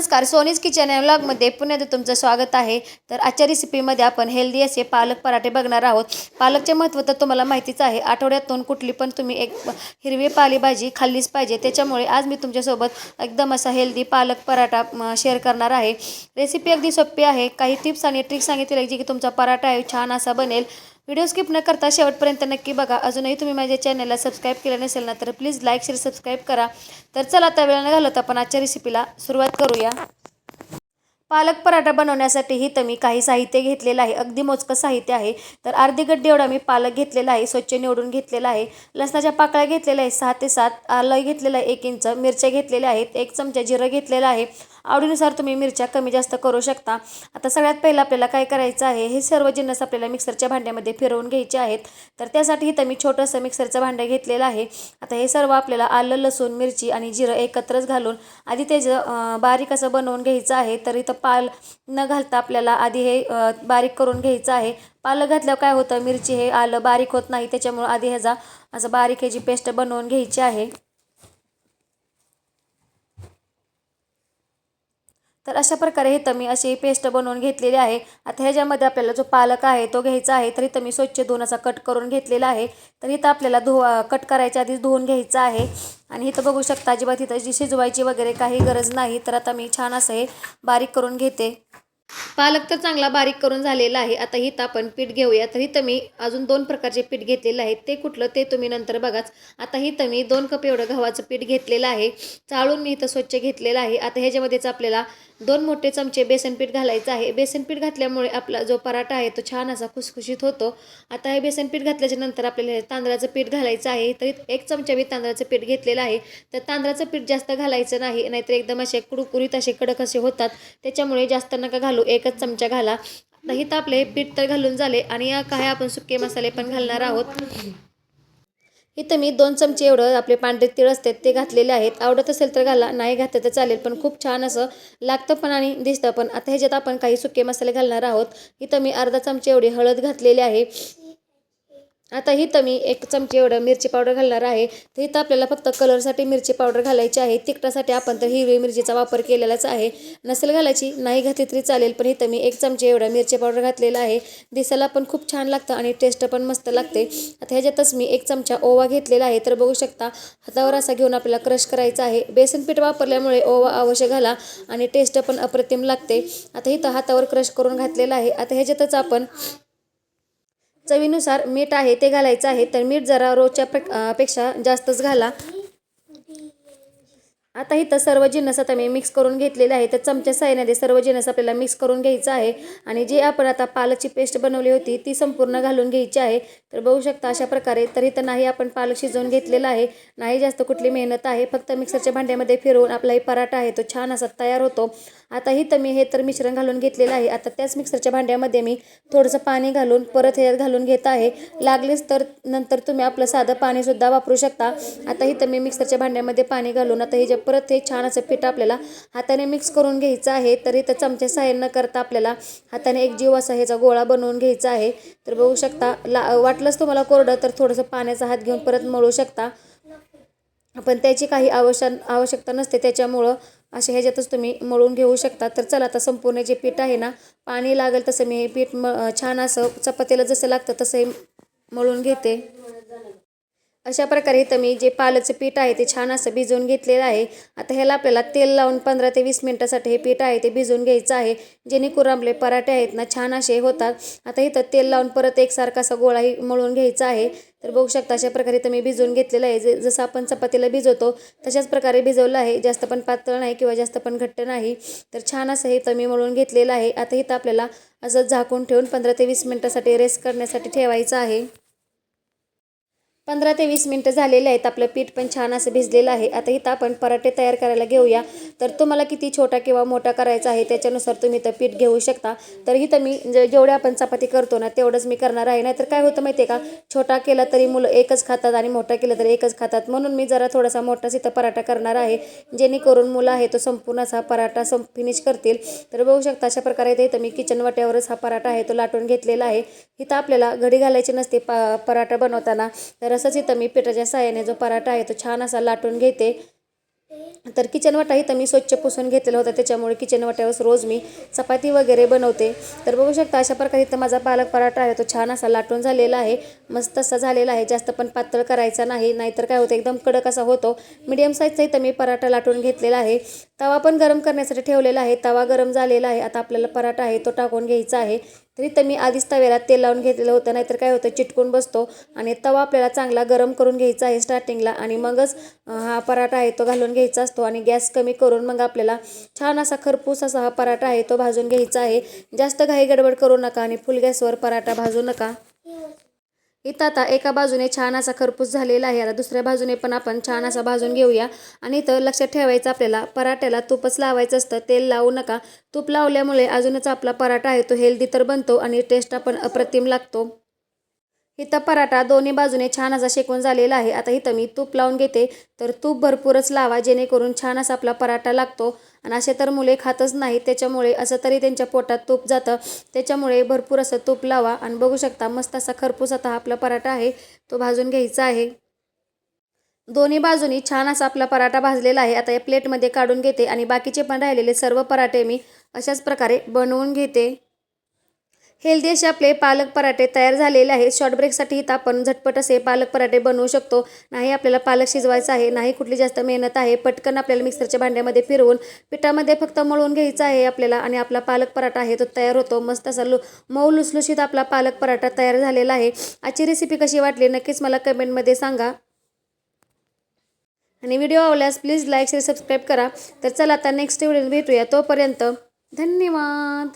नमस्कार सोनीज किचन या पुण्यात तुमचं स्वागत आहे. तर आजच्या रेसिपीमध्ये आपण हेल्दी असे पालक पराठे बघणार आहोत. पालकचे महत्त्व तर तुम्हाला माहितीच आहे. आठवड्यातून कुठली पण तुम्ही एक हिरवी पालेभाजी खाल्लीच पाहिजे. त्याच्यामुळे आज मी तुमच्यासोबत एकदम असा हेल्दी पालक पराठा शेअर करणार आहे. रेसिपी अगदी सोपी आहे. काही टिप्स आणि ट्रिक्स सांगितले जी की तुमचा पराठा आहे छान असा बनेल. व्हिडिओ स्किप न करता शेवटपर्यंत नक्की बघा. अजूनही तुम्ही माझ्या चॅनलला सबस्क्राईब केलं नसेल ना तर प्लीज लाईक शेअर सबस्क्राईब करा. तर चला आता वेळ न घालवता आपण आजच्या रेसिपीला सुरुवात करूया. पालक पराठा बनवण्यासाठीही तर मी काही साहित्य घेतलेलं आहे. अगदी मोजकं साहित्य आहे. तर अर्धी गड्डी एवढा मी पालक घेतलेला आहे स्वच्छ निवडून घेतलेला आहे. लसणाच्या पाकळ्या घेतलेल्या आहे सहा ते सात. आलं घेतलेलं आहे एक इंच. मिरच्या घेतलेल्या आहेत एक चमचा जिरं घेतलेलं आहे. आवडीनुसार तुम्ही मिरच्या कमी जास्त करू शकता. आता सगळ्यात पहिलं आपल्याला काय करायचं आहे हे सर्व जिन्नस आपल्याला मिक्सरच्या भांड्यामध्ये फिरवून घ्यायचे आहेत. तर त्यासाठी इथं मी छोटंसं मिक्सरचं भांडं घेतलेलं आहे. आता हे सर्व आपल्याला आलं लसूण मिरची आणि जिरं एकत्रच घालून आधी त्याचं बारीक असं बनवून घ्यायचं आहे तर इथं पाल न घालता आपल्याला आधी हे बारीक करून घ्यायचं आहे. पालं घातल्यावर काय होतं मिरची हे आलं बारीक होत नाही त्याच्यामुळं आधी ह्याचा असं बारीक ह्याची पेस्ट बनवून घ्यायची आहे. तर अशा प्रकारे इथं मी अशी पेस्ट बनवून घेतलेली आहे. आता ह्याच्यामध्ये आपल्याला जो पालक आहे तो घ्यायचा आहे तर इथं मी स्वच्छ धुवून असा कट करून घेतलेला आहे. तर इथं आपल्याला धु कट करायच्या आधीच धुवून घ्यायचं आहे. आणि इथं बघू शकता अजिबात इथं जी शिजवायची वगैरे काही गरज नाही. तर आता मी छान असं हे बारीक करून घेते. पालक तर चांगला बारीक करून झालेला आहे. आता इथं आपण पीठ घेऊया. तर हिथं मी अजून दोन प्रकारचे पीठ घेतलेलं आहे. ते कुठलं ते तुम्ही नंतर बघाच. आता हिथं मी दोन कप एवढं गव्हाचं पीठ घेतलेलं आहे. चाळून मी इथं स्वच्छ घेतलेलं आहे. आता ह्याच्यामध्येच आपल्याला दोन मोठे चमचे बेसन पीठ घालायचं आहे. बेसन पीठ घातल्यामुळे आपला जो पराठा आहे तो छान असा खुसखुशीत होतो. आता हे बेसन पीठ घातल्याच्या नंतर आपल्याला तांदळाचं पीठ घालायचं आहे. तर एक चमचा मी तांदळाचं पीठ घेतलेलं आहे. तर तांदळाचं पीठ जास्त घालायचं नाही. नाहीतर एकदम असे कुडकुरीत असे कडक असे होतात. त्याच्यामुळे जास्त नका घालू. एकच चमचा घाला. आता इथं आपले पीठ तर घालून झाले आणि या काही आपण सुके मसाले पण घालणार आहोत. इथं मी दोन चमचे एवढं आपले पांढरे तीळ असतात ते घातलेले आहेत. आवडत असेल तर घाला नाही घातलं तर चालेल पण खूप छान असं लागतं पण आणि दिसतं. पण आता ह्याच्यात आपण काही सुके मसाले घालणार आहोत. इथं मी अर्धा चमचे एवढी हळद घातलेली आहे. आता इथं मी एक चमचे एवढं मिरची पावडर घालणार आहे. तर इथं आपल्याला फक्त कलरसाठी मिरची पावडर घालायची आहे. तिखटासाठी आपण तर हिरवी मिरचीचा वापर केलेलाच आहे. नसेल घालायची नाही घातली तरी चालेल पण इथं मी एक चमचे एवढं मिरची पावडर घातलेला आहे. दिसायला पण खूप छान लागतं आणि टेस्ट पण मस्त लागते. आता ह्याच्यातच मी एक चमचा ओवा घेतलेला आहे. तर बघू शकता हातावर असा घेऊन आपल्याला क्रश करायचा आहे. बेसन पीठ वापरल्यामुळे ओवा अवश्य घाला आणि टेस्ट पण अप्रतिम लागते. आता इथं हातावर क्रश करून घातलेला आहे. आता ह्याच्यातच आपण चवीनुसार मीठ आहे ते घालायचं आहे तर मीठ जरा रोजच्या पेक्षा जास्तच घाला. आता इथं सर्व जिन्नस आता मी मिक्स करून घेतलेले आहे तर चमच्या साह्याने सर्व जिन्नस आपल्याला मिक्स करून घ्यायचं आहे. आणि जे आपण आता पालकची पेस्ट बनवली होती ती संपूर्ण घालून घ्यायची आहे. तर बघू शकता अशा प्रकारे. तर इथं नाही आपण पालक शिजवून घेतलेला आहे. नाही जास्त कुठली मेहनत आहे. फक्त मिक्सरच्या भांड्यामध्ये फिरवून आपला हे पराठा आहे तो छान असा तयार होतो. आता इथं मी हे तर मिश्रण घालून घेतलेलं आहे. आता त्याच मिक्सरच्या भांड्यामध्ये मी थोडंसं पाणी घालून परत हे घालून घेत आहे. लागलेच तर नंतर तुम्ही आपलं साधं पाणीसुद्धा वापरू शकता. आता इथं मी मिक्सरच्या भांड्यामध्ये पाणी घालून आता हे जे परत हे छान असं पीठ आपल्याला हाताने मिक्स करून घ्यायचं आहे. तर इथं चमच्या साह्य न करता आपल्याला हाताने एक जीव असा ह्याचा गोळा बनवून घ्यायचा आहे. तर बघू शकता ला वाटलंच तुम्हाला कोरडं तर थोडंसं पाण्याचा हात घेऊन परत मळू शकता. पण त्याची काही आवश्यक आवश्यकता नसते. त्याच्यामुळं असे ह्याच्यातच तुम्ही मळून घेऊ शकता. तर चला आता संपूर्ण जे पीठ आहे ना पाणी लागेल तसं मी हे पीठ म छान असं चपातीला जसं लागतं तसं हे मळून घेते. अशा प्रकारे इथं मी जे पालचं पीठ आहे ते छान असं भिजवून घेतलेलं आहे. आता ह्याला आपल्याला तेल लावून पंधरा ते वीस मिनटासाठी हे पीठ आहे ते भिजवून घ्यायचं आहे. जेणेकरून आपले पराठे आहेत ना छान असे होतात. आता इथं तेल लावून परत एकसारखा असा गोळाही मळून घ्यायचा आहे. तर बघू शकता अशा प्रकारे इथं मी भिजवून घेतलेलं आहे. जे जसं आपण चपातीला भिजवतो तशाच प्रकारे भिजवलं आहे. जास्त पण पातळ नाही किंवा जास्त पण घट्ट नाही. तर छान असं हे इथं मी मळून घेतलेलं आहे. आता इथं आपल्याला असं झाकून ठेवून पंधरा ते वीस मिनटासाठी रेस्ट करण्यासाठी ठेवायचं आहे. पंधरा ते वीस मिनटं झालेले आहेत. आपलं पीठ पण छान असं भिजलेलं आहे. आता इथं आपण पराठे तयार करायला घेऊया. तर तुम्हाला किती छोटा किंवा मोठा करायचा आहे त्याच्यानुसार तुम्ही इथं पीठ घेऊ शकता. तर इथं मी जे जेवढे आपण चपाती करतो ना तेवढंच मी करणार आहे. नाहीतर काय होतं माहिती आहे का छोटा केला तरी मुलं एकच खातात आणि मोठा केला तरी एकच खातात. म्हणून मी जरा थोडासा मोठाच इथं पराठा करणार आहे. जेणेकरून मुलं आहे तो संपूर्ण असा पराठा सं फिनिश करतील. तर बघू शकता अशा प्रकारे इथं मी किचन वाट्यावरच हा पराठा आहे तो लाटून घेतलेला आहे. इथं आपल्याला घडी घालायची नसते पा पराठा बनवताना. तर तसंच इथं मी पिठाच्या साह्याने जो पराठा आहे तो छान असा लाटून घेते. तर किचन वाटा इथं मी स्वच्छ पुसून घेतलेला होता. त्याच्यामुळे किचन वाट्यावर रोज मी चपाती वगैरे बनवते. तर बघू शकता अशा प्रकारे इथं माझा पालक पराठा आहे. तो छान असा लाटून झालेला आहे. मस्त असा झालेला आहे. जास्त पण पातळ करायचा नाही. नाहीतर काय होतं एकदम कडक असा होतो. मीडियम साईजचा इथं मी पराठा लाटून घेतलेला आहे. तवा पण गरम करण्यासाठी ठेवलेला आहे. तवा गरम झालेला आहे. आता आपल्याला पराठा आहे तो टाकून घ्यायचा आहे. तर इथं मी आधीच तव्याला तेल लावून घेतलेलं होतं नाहीतर काय होतं चिटकून बसतो. आणि तवा आपल्याला चांगला गरम करून घ्यायचा आहे स्टार्टिंगला आणि मगच हा पराठा आहे तो घालून घ्यायचा असतो. आणि गॅस कमी करून मग आपल्याला छान असा खरपूस असा हा पराठा आहे तो भाजून घ्यायचा आहे. जास्त घाई गडबड करू नका आणि फुल गॅसवर पराठा भाजू नका. इथं आता एका बाजूने छान असा खरपूस झालेला आहे. आता दुसऱ्या बाजूने पण आपण छान असा भाजून घेऊया. आणि इथं लक्षात ठेवायचं आपल्याला पराठ्याला तूपच लावायचं असतं. तेल लावू नका. तूप लावल्यामुळे अजूनच आपला पराठा आहे तो हेल्दी तर बनतो आणि टेस्ट पण अप्रतिम लागतो. इथं पराठा दोन्ही बाजूने छान असा शेकून झालेला आहे. आता इथं मी तूप लावून घेते. तर तूप भरपूरच लावा जेणेकरून छान असा आपला पराठा लागतो. आणि असे तर मुले खातच नाही त्याच्यामुळे असं तरी त्यांच्या पोटात तूप जातं. त्याच्यामुळे भरपूर असं तूप लावा. आणि बघू शकता मस्त असा खरपूस आता हा आपला पराठा आहे. तो भाजून घ्यायचा आहे. दोन्ही बाजूनी छान असा आपला पराठा भाजलेला आहे. आता या प्लेटमध्ये काढून घेते. आणि बाकीचे पण राहिलेले सर्व पराठे मी अशाच प्रकारे बनवून घेते. हेल्दी असे आपले पालक पराठे तयार झालेले आहेत. शॉर्ट ब्रेकसाठी इथं आपण झटपट असे पालक पराठे बनवू शकतो. नाही आपल्याला पालक शिजवायचा आहे नाही कुठली जास्त मेहनत आहे पटकन आपल्याला मिक्सरच्या भांड्यामध्ये फिरवून पिठामध्ये फक्त मळून घ्यायचं आहे आपल्याला आणि आपला पालक पराठा आहे तो तयार होतो. मस्त असा लु मऊ लुसलुशीत आपला पालक पराठा तयार झालेला आहे. आजची रेसिपी कशी वाटली नक्कीच मला कमेंटमध्ये सांगा. आणि व्हिडिओ आवडल्यास प्लीज लाईक शेअर सबस्क्राईब करा. तर चला आता नेक्स्ट व्हिडिओ भेटूया. तोपर्यंत धन्यवाद.